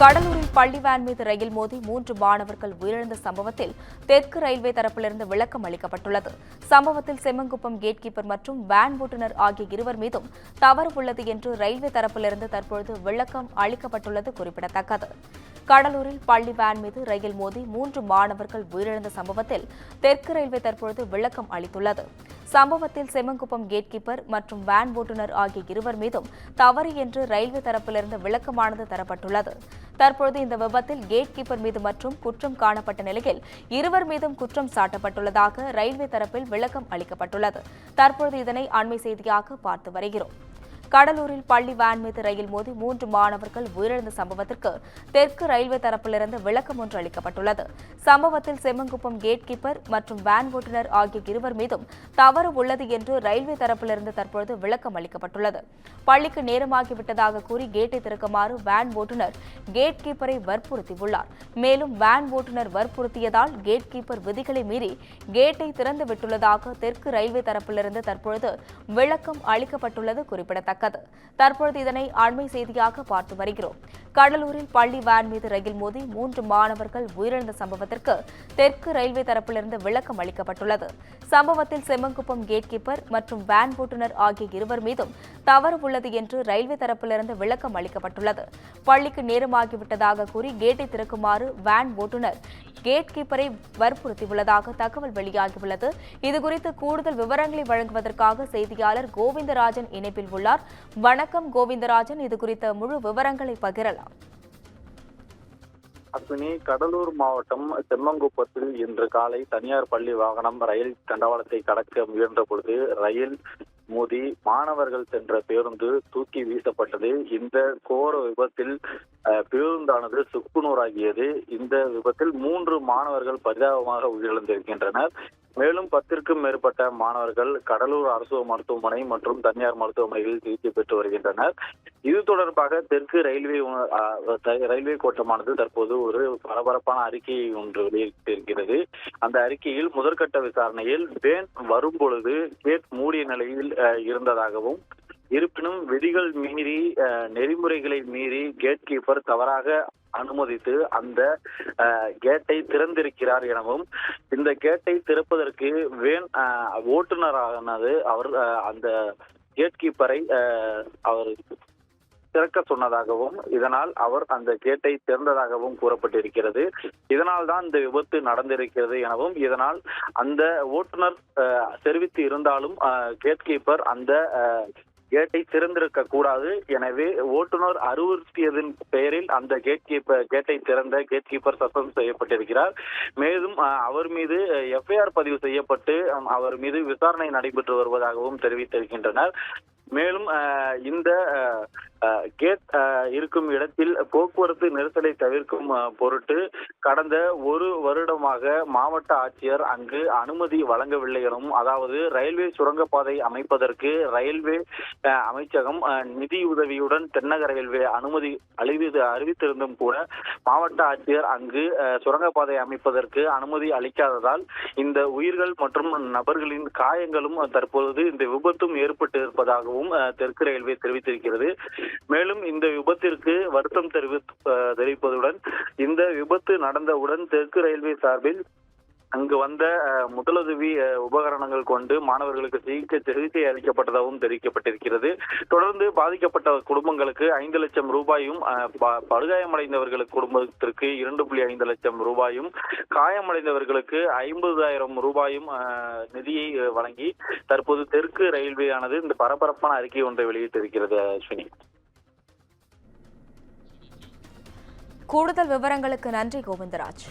கடலூரில் பள்ளி வேன் மீது ரயில் மோதி மூன்று மாணவர்கள் உயிரிழந்த சம்பவத்தில் தெற்கு ரயில்வே தரப்பிலிருந்து விளக்கம் அளிக்கப்பட்டுள்ளது. சம்பவத்தில் செம்மங்குப்பம் கேட் கீப்பர் மற்றும் வேன் ஓட்டுநர் ஆகிய இருவர் மீதும் தவறு உள்ளது என்று ரயில்வே தரப்பிலிருந்து தற்பொழுது விளக்கம் அளிக்கப்பட்டுள்ளது குறிப்பிடத்தக்கது. கடலூரில் பள்ளி வேன் மீது ரயில் மோதி மூன்று மாணவர்கள் உயிரிழந்த சம்பவத்தில் தெற்கு ரயில்வே தற்பொழுது விளக்கம் அளித்துள்ளது. சம்பவத்தில் செம்மங்குப்பம் கேட் கீப்பர் மற்றும் வேன் ஓட்டுநர் ஆகிய இருவர் மீதும் தவறு என்று ரயில்வே தரப்பிலிருந்து விளக்கமானது தரப்பட்டுள்ளது. தற்பொழுது இந்த விபத்தில் கேட் கீப்பர் மீது மற்றும் குற்றம் காணப்பட்ட நிலையில் இருவர் மீதும் குற்றம் சாட்டப்பட்டுள்ளதாக ரயில்வே தரப்பில் விளக்கம் அளிக்கப்பட்டுள்ளது. தற்பொழுது இதனை அண்மை செய்தியாக பார்த்து வருகிறோம். கடலூரில் பள்ளி வேன் மீது ரயில் மோதி மூன்று மாணவர்கள் உயிரிழந்த சம்பவத்திற்கு தெற்கு ரயில்வே தரப்பிலிருந்து விளக்கம் ஒன்று அளிக்கப்பட்டுள்ளது. சம்பவத்தில் செம்மங்குப்பம் கேட் கீப்பர் மற்றும் வேன் ஓட்டுநர் ஆகிய இருவர் மீதும் தவறு உள்ளது என்று ரயில்வே தரப்பிலிருந்து தற்பொழுது விளக்கம் அளிக்கப்பட்டுள்ளது. பள்ளிக்கு நேரமாகிவிட்டதாக கூறி கேட்டை திறக்குமாறு வேன் ஓட்டுநர் கேட் கீப்பரை வற்புறுத்தியுள்ளார். மேலும் வேன் ஓட்டுநர் வற்புறுத்தியதால் கேட் கீப்பர் விதிகளை மீறி கேட்டை திறந்து விட்டுள்ளதாக தெற்கு ரயில்வே தரப்பிலிருந்து தற்பொழுது விளக்கம் அளிக்கப்பட்டுள்ளது குறிப்பிடத்தக்கது. குறிப்பிடத்தக்கது தற்பொழுது இதனை அண்மை செய்தியாக பார்த்து வருகிறோம். கடலூரில் பள்ளி வேன் மீது ரயில் மோதி மூன்று மாணவர்கள் உயிரிழந்த சம்பவத்திற்கு தெற்கு ரயில்வே தரப்பிலிருந்து விளக்கம் அளிக்கப்பட்டுள்ளது. சம்பவத்தில் செம்மங்குப்பம் கேட் கீப்பர் மற்றும் வேன் ஓட்டுநர் ஆகிய இருவர் மீதும் தவறு உள்ளது என்று ரயில்வே தரப்பிலிருந்து விளக்கம் அளிக்கப்பட்டுள்ளது. பள்ளிக்கு நேரமாகிவிட்டதாக கூறி கேட்டை திறக்குமாறு வேன் ஓட்டுநர் கேட் கீப்பரை வற்புறுத்தியுள்ளதாக தகவல் வெளியாகியுள்ளது. இதுகுறித்து கூடுதல் விவரங்களை வழங்குவதற்காக செய்தியாளர் கோவிந்தராஜன் இணைப்பில் உள்ளார். வணக்கம் கோவிந்தராஜன். இது குறித்த முழு விவரங்களை பகிரலாம். அஸ்வினி கடலூர் மாவட்டம் செம்மங்குப்பத்தில் இன்று காலை தனியார் பள்ளி வாகனம் ரயில் தண்டவாளத்தை கடக்க முயன்ற பொழுது ரயில் மோதி மாணவர்கள் சென்ற பேருந்து தூக்கி வீசப்பட்டது. இந்த கோர விபத்தில் பேருந்தானது சுக்குநூறாகியது. இந்த விபத்தில் மூன்று மாணவர்கள் பரிதாபமாக உயிரிழந்திருக்கின்றனர். மேலும் பத்திற்கும் மேற்பட்ட மாணவர்கள் கடலூர் அரசு மருத்துவமனை மற்றும் தனியார் மருத்துவமனைகளில் சிகிச்சை பெற்று வருகின்றனர். இது தொடர்பாக தெற்கு ரயில்வே ரயில்வே கோட்டமானது தற்போது ஒரு பரபரப்பான அறிக்கையை ஒன்று வெளியிட்டிருக்கிறது. அந்த அறிக்கையில் முதற்கட்ட விசாரணையில் வேன் வரும்பொழுது கேட் மூடிய நிலையில் இருந்ததாகவும் இருப்பினும் விதிகள் மீறி நெறிமுறைகளை மீறி கேட் கீப்பர் தவறாக அனுமதித்து அந்த கேட்டை திறந்திருக்கிறார் எனவும் இந்த கேட்டை திறப்பதற்கு வேன் ஓட்டுநரானது அவர் அந்த கேட் கீப்பரை அவர் திறக்க சொன்னதாகவும் இதனால் அவர் அந்த கேட்டை திறந்ததாகவும் கூறப்பட்டிருக்கிறது. இதனால் தான் இந்த விபத்து நடந்திருக்கிறது எனவும் இதனால் அந்த ஓட்டுநர் அஹ், தெரிவித்து இருந்தாலும் கேட் கீப்பர் அந்த கேட்டை திறந்திருக்க கூடாது. எனவே ஓட்டுநர் அறிவுறுத்தியதன் பெயரில் அந்த கேட் கீப்பர் கேட்டை திறந்த கேட் கீப்பர் சஸ்பெண்ட் செய்யப்பட்டிருக்கிறார். மேலும் அஹ், அவர் மீது எஃப்ஐஆர் பதிவு செய்யப்பட்டு அஹ், அவர் மீது விசாரணை நடைபெற்று வருவதாகவும் தெரிவித்திருக்கின்றனர். மேலும் இந்த கேட் இருக்கும் இடத்தில் போக்குவரத்து நெரிசலை தவிர்க்கும் பொருட்டு கடந்த ஒரு வருடமாக மாவட்ட ஆட்சியர் அங்கு அனுமதி வழங்கவில்லை எனவும் அதாவது ரயில்வே சுரங்கப்பாதை அமைப்பதற்கு ரயில்வே அமைச்சகம் நிதியுதவியுடன் தென்னக ரயில்வே அனுமதி அறிவித்து அறிவித்திருந்தும் கூட மாவட்ட ஆட்சியர் அங்கு சுரங்கப்பாதை அமைப்பதற்கு அனுமதி அளிக்காததால் இந்த உயிர்கள் மற்றும் நபர்களின் காயங்களும் தற்பொழுது இந்த விபத்தும் ஏற்பட்டு இருப்பதாகவும் அஹ், தெற்கு ரயில்வே தெரிவித்திருக்கிறது. மேலும் இந்த விபத்திற்கு வருத்தம் தெரிவித்து தெரிவிப்பதுடன் இந்த விபத்து நடந்தவுடன் தெற்கு ரயில்வே சார்பில் அங்கு வந்த முதலுதவி உபகரணங்கள் கொண்டு மாணவர்களுக்கு சிகிச்சை சிகிச்சை அளிக்கப்பட்டதாகவும் தெரிவிக்கப்பட்டிருக்கிறது. தொடர்ந்து பாதிக்கப்பட்ட குடும்பங்களுக்கு ஐந்து லட்சம் ரூபாயும் படுகாயமடைந்தவர்களுக்கு குடும்பத்திற்கு இரண்டு புள்ளி ஐந்து லட்சம் ரூபாயும் காயமடைந்தவர்களுக்கு ஐம்பதாயிரம் ரூபாயும் நிதியை வழங்கி தற்போது தெற்கு ரயில்வேயானது இந்த பரபரப்பான அறிக்கை ஒன்றை வெளியிட்டிருக்கிறது அஸ்வினி. கூடுதல் விவரங்களுக்கு நன்றி கோவிந்தராஜ்.